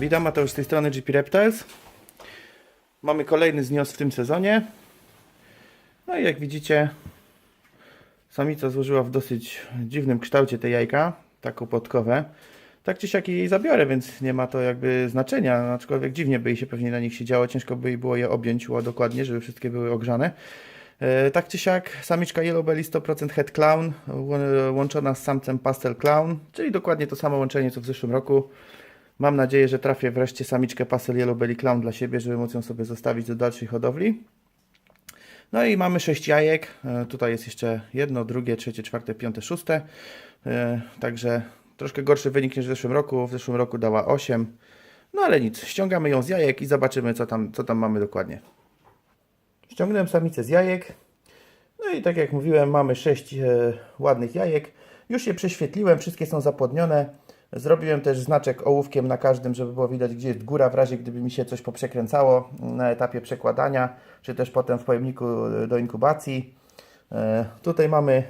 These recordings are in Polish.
Witam, Mateusz z tej strony GP Reptiles. Mamy kolejny znios w tym sezonie. No i jak widzicie, samica złożyła w dosyć dziwnym kształcie te jajka, tak opłatkowe. Tak czy siak jej zabiorę, więc nie ma to jakby znaczenia, aczkolwiek dziwnie by jej się pewnie na nich siedziało, ciężko by jej było je objąć dokładnie, żeby wszystkie były ogrzane. E, Tak czy siak, samiczka Yellow Belly 100% Head Clown, łączona z samcem Pastel Clown, czyli dokładnie to samo łączenie co w zeszłym roku. Mam nadzieję, że trafię wreszcie samiczkę Pastel Yellow Belly Clown dla siebie, żeby móc ją sobie zostawić do dalszej hodowli. No i mamy 6 jajek. E, Tutaj jest jeszcze jedno, drugie, trzecie, czwarte, piąte, szóste. E, Także troszkę gorszy wynik niż w zeszłym roku. W zeszłym roku dała 8. No ale nic, ściągamy ją z jajek i zobaczymy, co tam, co tam mamy dokładnie. Ściągnąłem samicę z jajek. No i tak jak mówiłem, mamy 6 e, ładnych jajek. Już je prześwietliłem, wszystkie są zapłodnione. Zrobiłem też znaczek ołówkiem na każdym, żeby było widać, gdzie jest góra, w razie gdyby mi się coś poprzekręcało na etapie przekładania, czy też potem w pojemniku do inkubacji. E, tutaj mamy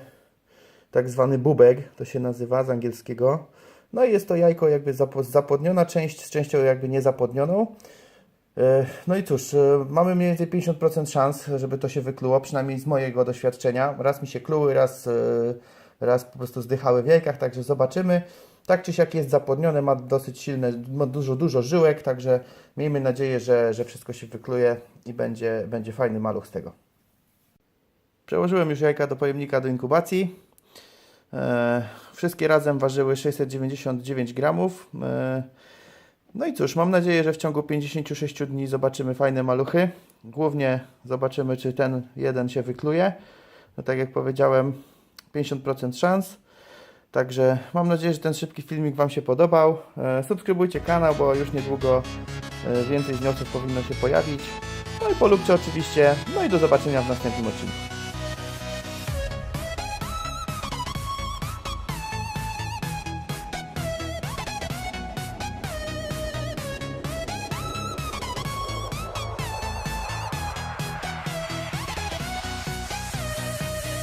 tak zwany bubek, to się nazywa z angielskiego. No i jest to jajko jakby zapłodniona część z częścią jakby niezapłodnioną. E, No i cóż, e, mamy mniej więcej 50% szans, żeby to się wykluło, przynajmniej z mojego doświadczenia. Raz mi się kluły, raz, raz po prostu zdychały w jajkach, także zobaczymy. Tak czy siak jest zapłodnione, ma dosyć silne, ma dużo, dużo żyłek, także miejmy nadzieję, że, że wszystko się wykluje i będzie, będzie fajny maluch z tego. Przełożyłem już jajka do pojemnika do inkubacji. E, wszystkie razem ważyły 699 gramów. E, no i cóż, mam nadzieję, że w ciągu 56 dni zobaczymy fajne maluchy. Głównie zobaczymy, czy ten jeden się wykluje. No tak jak powiedziałem, 50% szans. Także mam nadzieję, że ten szybki filmik Wam się podobał. E, subskrybujcie kanał, bo już niedługo e, więcej wniosków powinno się pojawić. No i polubcie oczywiście. No i do zobaczenia w następnym odcinku.